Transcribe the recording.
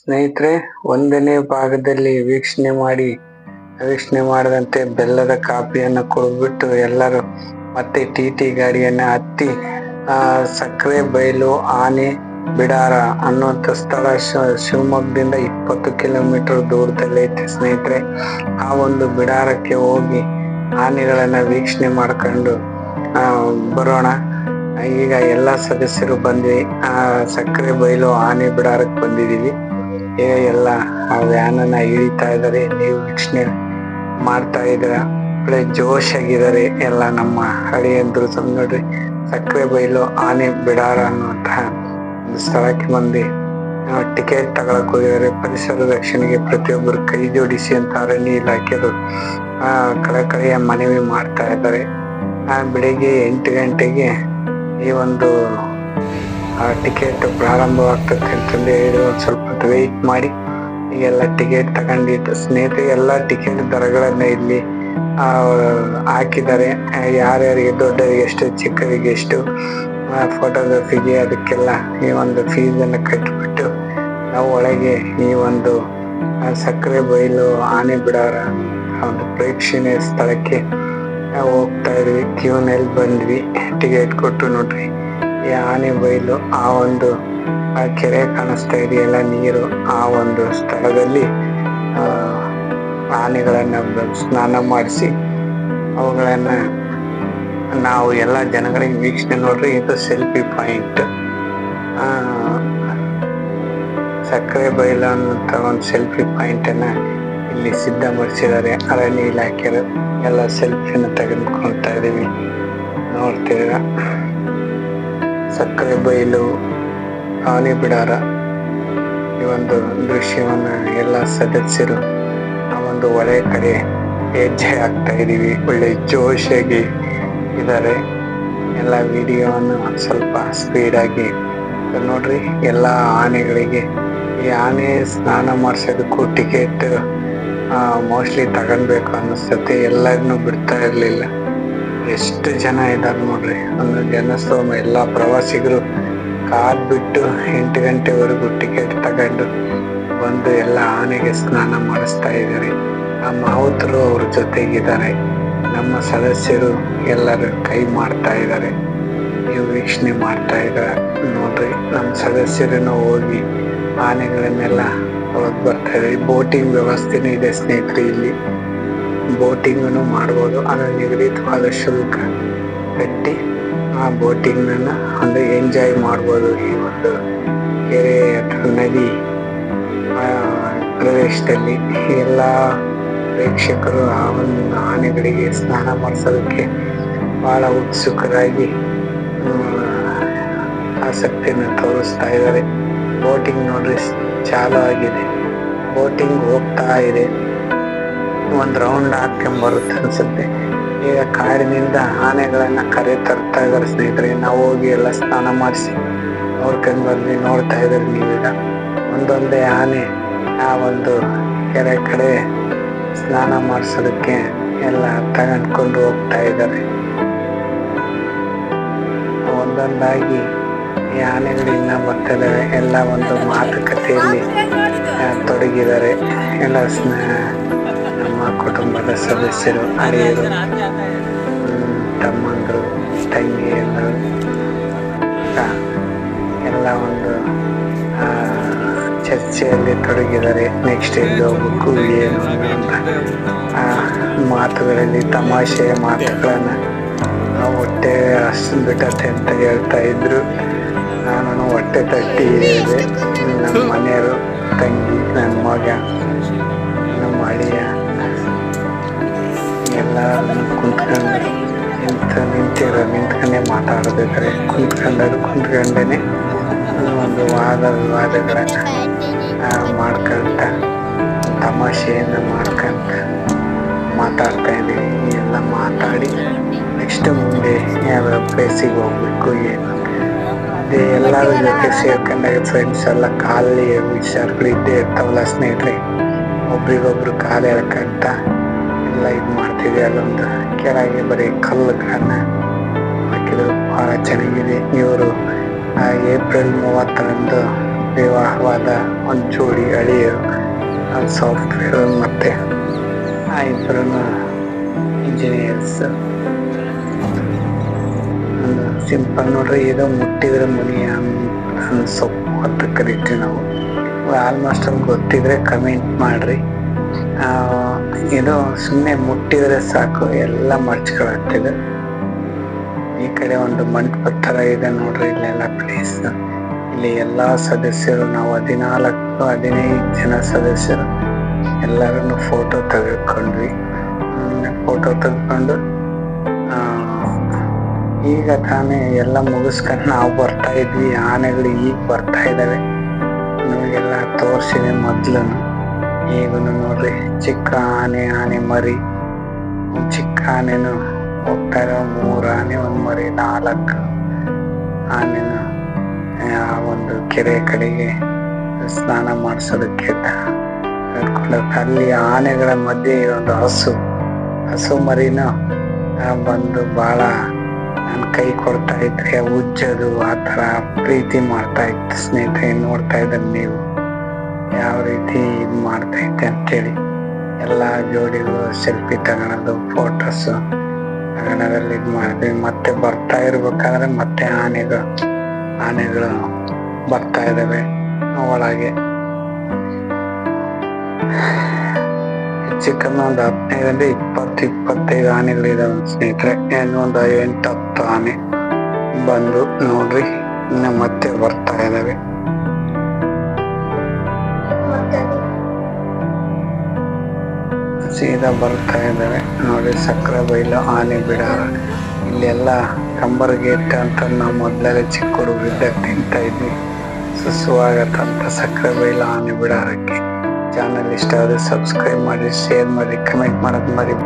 ಸ್ನೇಹಿತರೆ, ಒಂದನೇ ಭಾಗದಲ್ಲಿ ವೀಕ್ಷಣೆ ಮಾಡಿ, ವೀಕ್ಷಣೆ ಮಾಡದಂತೆ ಬೆಲ್ಲದ ಕಾಫಿಯನ್ನು ಕೊಡ್ಬಿಟ್ಟು ಎಲ್ಲರೂ ಮತ್ತೆ ಟಿ ಟಿ ಗಾಡಿಯನ್ನ ಹತ್ತಿ ಸಕ್ಕರೆ ಬಯಲು ಆನೆ, ಬಿಡಾರ ಅನ್ನುವಂಥ ಸ್ಥಳ ಶಿವಮೊಗ್ಗದಿಂದ ಇಪ್ಪತ್ತು ಕಿಲೋಮೀಟರ್ ದೂರದಲ್ಲಿ ಐತೆ ಸ್ನೇಹಿತರೆ. ಆ ಒಂದು ಬಿಡಾರಕ್ಕೆ ಹೋಗಿ ಆನೆಗಳನ್ನ ವೀಕ್ಷಣೆ ಮಾಡ್ಕೊಂಡು ಬರೋಣ. ಈಗ ಎಲ್ಲ ಸದಸ್ಯರು ಬಂದ್ವಿ. ಆ, ಸಕ್ಕರೆ ಬಯಲು ಆನೆ, ಬಿಡಾರಕ್ಕೆ ಬಂದಿದೀವಿ ಈಗ ಎಲ್ಲ ಆ ವ್ಯಾನ್ ಅನ್ನ ಇಳಿತಾ ಇದಾರೆ ನೀವು ವೀಕ್ಷಣೆ ಮಾಡ್ತಾ ಇದ್ರ ಒಳ್ಳೆ ಜೋಶ್ ಆಗಿದ್ದಾರೆ ಎಲ್ಲ ನಮ್ಮ ಹಳೆಯಂದ್ರು ಸಮ್ ನೋಡ್ರಿ. ಸಕ್ಕರೆ ಬೈಲು, ಆನೆ ಬಿಡಾರ ಅನ್ನುವಂತಹ ಒಂದು ಸ್ಥಳಕ್ಕೆ ಬಂದು ಟಿಕೆಟ್ ತಗೊಳಕ್ ಹೋಗಿದ್ದಾರೆ. ಪರಿಸರ ರಕ್ಷಣೆಗೆ ಪ್ರತಿಯೊಬ್ಬರು ಕೈ ಜೋಡಿಸಿ ಅಂತ ಅರಣ್ಯ ಇಲಾಖೆಯವರು, ಆ, ಕಳಕಳಿಯ ಮನವಿ ಮಾಡ್ತಾ ಇದ್ದಾರೆ. ಆ, ಬೆಳಿಗ್ಗೆ ಎಂಟು ಗಂಟೆಗೆ ಈ ಒಂದು, ಆ ಟಿಕೆಟ್ ಪ್ರಾರಂಭವಾಗ್ತದೆ ಅಂತಂದು ಹೇಳಿ ಒಂದು ವೆಯ್ಟ್ ಮಾಡಿ. ಎಲ್ಲ ಟಿಕೆಟ್ ತಗೊಂಡಿದ್ದು ಸ್ನೇಹಿತರೆ ಎಲ್ಲ ಟಿಕೆಟ್ ದರಗಳನ್ನ ಇಲ್ಲಿ ಹಾಕಿದ್ದಾರೆ. ಯಾರ್ಯಾರಿಗೆ ದೊಡ್ಡವರಿಗೆ ಎಷ್ಟು, ಚಿಕ್ಕವರಿಗೆ ಎಷ್ಟು ಫೋಟೋಗ್ರಫಿಗೆ ಅದಕ್ಕೆಲ್ಲ ಈ ಒಂದು ಫೀಸ್ ಅನ್ನು ಕಟ್ಟಿಬಿಟ್ಟು ನಾವು ಒಳಗೆ ಈ ಒಂದು ಸಕ್ಕರೆ ಬೈಲು, ಆನೆ ಬಿಡಾರ ಒಂದು ಪ್ರೇಕ್ಷಣೀಯ ಸ್ಥಳಕ್ಕೆ ಹೋಗ್ತಾ ಇದ್ವಿ. ಕ್ಯೂನಲ್ಲಿ ಬಂದ್ವಿ. ಟಿಕೆಟ್ ಕೊಟ್ಟು ನೋಡ್ರಿ. ಈ ಆನೆ ಬೈಲು, ಆ ಒಂದು ಆ ಕೆರೆ ಕಾಣಿಸ್ತಾ ಇದೆಯಲ್ಲ ನೀರು ಆ ಒಂದು ಸ್ಥಳದಲ್ಲಿ ಆನೆಗಳನ್ನ ಸ್ನಾನ ಮಾಡಿಸಿ, ಅವುಗಳನ್ನ ನಾವು ಎಲ್ಲ ಜನಗಳಿಗೆ ವೀಕ್ಷಣೆ ನೋಡ್ರಿ, ಇದು ಸೆಲ್ಫಿ ಪಾಯಿಂಟ್. ಸಕ್ಕರೆ ಬೈಲು ಅನ್ನುವಂಥ ಒಂದು ಸೆಲ್ಫಿ ಪಾಯಿಂಟ್ ಅನ್ನ ಇಲ್ಲಿ ಸಿದ್ಧಪಡಿಸಿದ್ದಾರೆ ಅರಣ್ಯ ಇಲಾಖೆಯರು ಎಲ್ಲ ಸೆಲ್ಫಿನ ತೆಗೆದುಕೊಳ್ತಾ ಇದೀವಿ ನೋಡ್ತೀರ? ಸಕ್ಕರೆ ಬಯಲು ಆನೆ ಬಿಡಾರ. ಈ ಒಂದು ದೃಶ್ಯವನ್ನು ಎಲ್ಲ ಸದಸ್ಯರು ಆ ಒಂದು ಒಳೆ ಕಡೆ ಹೆಜ್ಜೆ ಆಗ್ತಾ ಇದ್ದೀವಿ. ಒಳ್ಳೆ ಜೋಶಾಗಿ ಇದ್ದಾರೆ. ಎಲ್ಲ ವಿಡಿಯೋವನ್ನು ಸ್ವಲ್ಪ ಸ್ಪೀಡ್ ಆಗಿ ನೋಡ್ರಿ, ಎಲ್ಲ ಆನೆಗಳಿಗೆ ಈ ಆನೆ ಸ್ನಾನ ಮಾಡಿಸೋದಕ್ಕೂ ಟಿಕೆಟ್ ಮೋಸ್ಟ್ಲಿ ತಗೊಳ್ಬೇಕು ಅನ್ನಿಸ್ತತೆ. ಎಲ್ಲರನ್ನೂ ಬಿಡ್ತಾ ಇರಲಿಲ್ಲ. ಎಷ್ಟು ಜನ ಇದ್ದಾರೆ ನೋಡ್ರಿ. ಒಂದು ಜನಸ್ತೋಮ, ಎಲ್ಲ ಪ್ರವಾಸಿಗರು ಕಾದ್ ಬಿಟ್ಟು ಎಂಟು ಗಂಟೆವರೆಗೂ ಟಿಕೆಟ್ ತಗೊಂಡು ಬಂದು ಎಲ್ಲ ಆನೆಗೆ ಸ್ನಾನ ಮಾಡಿಸ್ತಾ ಇದ್ದಾರೆ. ಆ ಮಾವುತರು ಅವ್ರ ಜೊತೆಗಿದ್ದಾರೆ. ನಮ್ಮ ಸದಸ್ಯರು ಎಲ್ಲರೂ ಕೈ ಮಾಡ್ತಾ ಇದ್ದಾರೆ. ನೀವು ವೀಕ್ಷಣೆ ಮಾಡ್ತಾ ಇದ್ದಾರೆ? ನೋಡ್ರಿ, ನಮ್ಮ ಸದಸ್ಯರನ್ನು ಹೋಗಿ ಆನೆಗಳನ್ನೆಲ್ಲ ಹೋಗಿ ಬರ್ತಾ ಇದ್ದಾರೆ ಬೋಟಿಂಗ್ ವ್ಯವಸ್ಥೆನೂ ಇದೆ ಸ್ನೇಹಿತರೆ ಇಲ್ಲಿ. ಬೋಟಿಂಗನ್ನು ಮಾಡ್ಬೋದು. ಅದರ ನಿಗದಿತವಾದ ಶುಲ್ಕ. ಕಟ್ಟಿ ಆ ಬೋಟಿಂಗ್ ಒಂದು ಎಂಜಾಯ್ ಮಾಡ್ಬೋದು ಈ ಒಂದು ಕೆರೆ ಅಥವಾ ನದಿ ಪ್ರದೇಶದಲ್ಲಿ. ಎಲ್ಲ ಪ್ರೇಕ್ಷಕರು ಆ ಒಂದು ಆನೆಗಳಿಗೆ ಸ್ನಾನ ಮಾಡಿಸೋದಕ್ಕೆ ಬಹಳ ಉತ್ಸುಕರಾಗಿ ಆಸಕ್ತಿಯನ್ನು ತೋರಿಸ್ತಾ ಇದ್ದಾರೆ. ಬೋಟಿಂಗ್ ನೋಡ್ರಿ ಚಾಲು ಆಗಿದೆ. ಬೋಟಿಂಗ್ ಹೋಗ್ತಾ ಇದೆ. ಒಂದು ರೌಂಡ್ ಹಾಕ್ಕೊಂಡ್ ಬರುತ್ತೆ ಅನ್ಸುತ್ತೆ. ಈಗ ಕಾಡಿನಿಂದ ಆನೆಗಳನ್ನ ಕರೆ ತರ್ತಾ ಇದಾರೆ ಸ್ನೇಹಿತರೆ. ನಾವು ಹೋಗಿ ಎಲ್ಲ ಸ್ನಾನ ಮಾಡಿಸಿ ನೋಡ್ಕೊಂಡ್ ಬಂದ್ವಿ, ನೋಡ್ತಾ ಇದ್ದಾರೆ ನೀವೀಗ. ಒಂದೊಂದೇ ಆನೆ ಆ ಒಂದು ಕೆರೆ ಕಡೆ ಸ್ನಾನ ಮಾಡಿಸೋದಕ್ಕೆ ಎಲ್ಲ ತಗೊಂಡ್ಕೊಂಡು ಹೋಗ್ತಾ ಇದ್ದಾರೆ. ಒಂದೊಂದಾಗಿ ಈ ಆನೆಗಳಿಂದ ಬರ್ತದೆ ಎಲ್ಲ ಒಂದು ಮಾತುಕತೆಯಲ್ಲಿ ತೊಡಗಿದ್ದಾರೆ. ಎಲ್ಲ ಸ್ನ- ನಮ್ಮ ಕುಟುಂಬದ ಸದಸ್ಯರು ಹರಿಯರು ತಮ್ಮಂದರು ತಂಗಿಯರು ಎಲ್ಲ ಒಂದು ಚರ್ಚೆಯಲ್ಲಿ ತೊಡಗಿದ್ದಾರೆ. ನೆಕ್ಸ್ಟ್ ಎಲ್ಲಿ ಹೋಗ್ಬೇಕು ಏನು ಆ, ಮಾತುಗಳಲ್ಲಿ ತಮಾಷೆಯ ಮಾತುಗಳನ್ನು ಹೊಟ್ಟೆ ಅಷ್ಟು ಬಿಟ್ಟತೆ ಅಂತ ಹೇಳ್ತಾ ಇದ್ರು. ನಾನು ಹೊಟ್ಟೆ ತಟ್ಟಿ ಹೇಳಿದೆ ನಮ್ಮ ಮನೆಯವರು ತಂಗಿ ನನ್ನ ಮಗ ನಮ್ಮ ಅಳಿಯ ಎಲ್ಲ ಕುಂತ್ಕೊಂಡು ನಿಂತ ನಿಂತಿರ, ನಿಂತ್ಕೊಂಡೇ ಮಾತಾಡೋದಿದ್ದಾರೆ ಕುಂತ್ಕೊಂಡು ಕುಂತ್ಕೊಂಡೇನೆ ಒಂದು ವಾದ ವಿವಾದಗಳನ್ನ ಮಾಡ್ಕಂತ ತಮಾಷೆಯನ್ನ ಮಾಡ್ಕೊಂತ ಮಾತಾಡ್ತಾ ಇದ್ದೀವಿ ಎಲ್ಲ ಮಾತಾಡಿ ನೆಕ್ಸ್ಟ್ ಮುಂದೆ ಯಾವ ಪ್ಲೇಸಿಗೆ ಹೋಗ್ಬೇಕು, ಏನು? ಅದೇ ಎಲ್ಲರ ಜೊತೆ ಸೇರ್ಕೊಂಡಾಗ ಫ್ರೆಂಡ್ಸ್ ಎಲ್ಲ ಖಾಲಿ ವಿಚಾರಗಳು ಇದ್ದೇ ಇರ್ತಾವಲ್ಲ ಸ್ನೇಹಿತರೆ, ಒಬ್ರಿಗೊಬ್ರು ಕಾಲು ಎಳ್ಕಂತ ಎಲ್ಲ ಇದು ಮಾಡ್ತಿದೆ ಅಲ್ಲೊಂದು ಕೆಳಗೆ ಬರೀ ಕಲ್ಲುಗಳನ್ನ ಹಾಕಿದ್ರು ಬಹಳ ಚೆನ್ನಾಗಿದೆ. ಇವರು ಏಪ್ರಿಲ್ ಮೂವತ್ತರಂದು ವಿವಾಹವಾದ ಒಂದು ಜೋಡಿ ಅಳಿಯರು ಸಾಫ್ಟ್ವೇರ್ ಮತ್ತೆ ಆ ಇಬ್ಬರು ಇಂಜಿನಿಯರ್ಸ್ ಸಿಂಪಲ್ ನೋಡ್ರಿ, ಇದು ಮುಟ್ಟಿದ್ರೆ ಮುನಿ ಸೊಪ್ಪು ಅಂತ ಕರಿತೀವಿ ನಾವು. ಆಲ್ಮೋಸ್ಟ್ ಅಲ್ಲಿ ಗೊತ್ತಿದ್ರೆ ಕಮೆಂಟ್ ಮಾಡ್ರಿ. ಇದು ಸುಮ್ಮನೆ ಮುಟ್ಟಿದ್ರೆ ಸಾಕು, ಎಲ್ಲ ಮರ್ಚ್ಕೊಳತ್ತಿದೆ ಈ ಕಡೆ ಒಂದು ಮಂಟಪ ತರ ಇದೆ ನೋಡ್ರಿ ಇಲ್ಲೆಲ್ಲ ಪ್ಲೇಸ್ ಇಲ್ಲಿ ಎಲ್ಲಾ ಸದಸ್ಯರು, ನಾವು ಹದಿನಾಲ್ಕು, ಹದಿನೈದು ಜನ ಸದಸ್ಯರು. ಎಲ್ಲರನ್ನು ಫೋಟೋ ತೆಗೆದುಕೊಂಡ್ವಿ. ಫೋಟೋ ತೆಗೆದುಕೊಂಡು ಈಗ ತಾನೇ ಎಲ್ಲ ಮುಗಿಸ್ಕೊಂಡು ನಾವು ಬರ್ತಾ ಇದ್ವಿ. ಆನೆಗಳು ಈಗ ಬರ್ತಾ ಇದ್ದಾವೆ. ನಿಮಗೆಲ್ಲ ತೋರಿಸಿದೆ ಮೊದ್ಲು ಈಗನು ನೋಡ್ರಿ ಚಿಕ್ಕ ಆನೆ ಆನೆ ಮರಿ. ಚಿಕ್ಕ ಆನೆನು ಹೋಗ್ತಾರೆ ಮೂರ್ ಆನೆ ಒಂದ್ ಮರಿ, ನಾಲ್ಕು ಆನೆನ, ಆ ಒಂದು ಕೆರೆ ಕಡೆಗೆ ಸ್ನಾನ ಮಾಡಿಸೋದಕ್ಕೆ ಅಲ್ಲಿ ಆನೆಗಳ ಮಧ್ಯೆ ಒಂದು ಹಸು. ಹಸು ಮರಿನ ಬಂದು ಬಹಳ ನನ್ನ ಕೈ ಕೊಡ್ತಾ ಇದ್ರೆ ಉಜ್ಜೋದು, ಆ ಥರ ಪ್ರೀತಿ ಮಾಡ್ತಾ ಇತ್ತು ಸ್ನೇಹಿತರೆ, ನೋಡ್ತಾ ಇದ್ದಲ್ಲಿ ನೀವು? ಯಾವ ರೀತಿ ಇದು ಮಾಡ್ತೈತೆ ಅಂತೇಳಿ ಎಲ್ಲ ಜೋಡಿಗಳು ಸೆಲ್ಫಿ ತಗೊಳೋದು ಫೋಟೋಸ್ ತಗೊಳೋದ್ರಲ್ಲಿ ಇದು ಮಾಡಿದ್ವಿ ಮತ್ತೆ ಬರ್ತಾ ಇರ್ಬೇಕಾದ್ರೆ ಮತ್ತೆ ಆನೆಗಳು ಆನೆಗಳು ಬರ್ತಾ ಇದಾವೆ ಒಳಗೆ. ಹೆಚ್ಚು ಒಂದು ಹದಿನೈದರಿಂದ ಇಪ್ಪತ್ತು ಇಪ್ಪತ್ತೈದು ಆನೆಗಳು ಇದಾವೆ ಸ್ನೇಹಿತರೆ. ಏನು ಒಂದು ಎಂಟು ಹತ್ತು ಆನೆ ಬಂದು ನೋಡ್ರಿ, ಇನ್ನು ಮತ್ತೆ ಬರ್ತಾ ಇದಾವೆ ಸೀದಾ ಬರ್ತಾ ಇದ್ದಾವೆ ನೋಡಿ, ಸಕ್ಕರೆ ಬೈಲು ಆನೆ ಬಿಡಾರ ಇಲ್ಲೆಲ್ಲ ಕಂಬರ್ ಗೇಟ್ ಅಂತ ನಾವು ಮೊದಲೆಲ್ಲ ಚಿಕ್ಕ ಹುಡುಗರಿದ್ದಾಗ ತಿಂತಾ ಇದ್ವಿ. ಸುಸ್ವಾಗತ ಅಂತ ಸಕ್ಕರೆ ಬೈಲು ಆನೆ ಬಿಡಾರಕ್ಕೆ. ಚಾನಲ್ ಇಷ್ಟ ಆದರೆ ಸಬ್ಸ್ಕ್ರೈಬ್ ಮಾಡಿ ಶೇರ್ ಮಾಡಿ ಕಮೆಂಟ್ ಮಾಡೋದು ಮರಿ